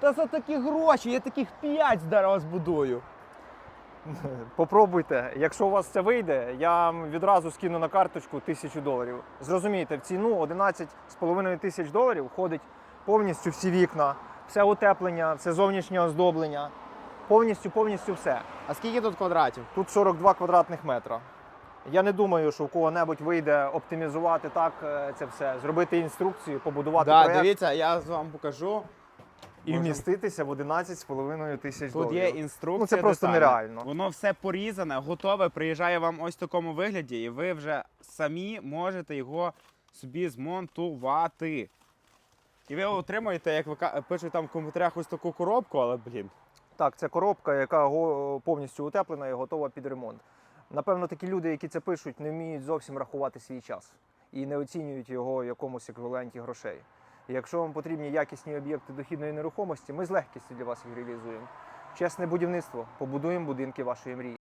Та за такі гроші, я таких п'ять зараз збудую. Попробуйте. Якщо у вас це вийде, я вам відразу скину на карточку тисячу доларів. Зрозумійте, в ціну 11,5 тисяч доларів входить повністю всі вікна, все утеплення, все зовнішнє оздоблення. Повністю, повністю все. А скільки тут квадратів? Тут 42 квадратних метра. Я не думаю, що у кого-небудь вийде оптимізувати так е, це все, зробити інструкцію, побудувати Да, проєкт дивіться, я вам покажу. І вміститися в 11,5 тисяч Тут доларів. є інструкція. Ну, це просто детальна. нереально. Воно все порізане, готове, приїжджає вам ось в такому вигляді, і ви вже самі можете його собі змонтувати. І ви отримуєте, як ви ка- пишуть там в коментарях, ось таку коробку, але блін. Так, це коробка, яка го- повністю утеплена і готова під ремонт. Напевно, такі люди, які це пишуть, не вміють зовсім рахувати свій час і не оцінюють його в якомусь еквіваленті грошей. Якщо вам потрібні якісні об'єкти дохідної нерухомості, ми з легкістю для вас їх реалізуємо. Чесне будівництво, побудуємо будинки вашої мрії.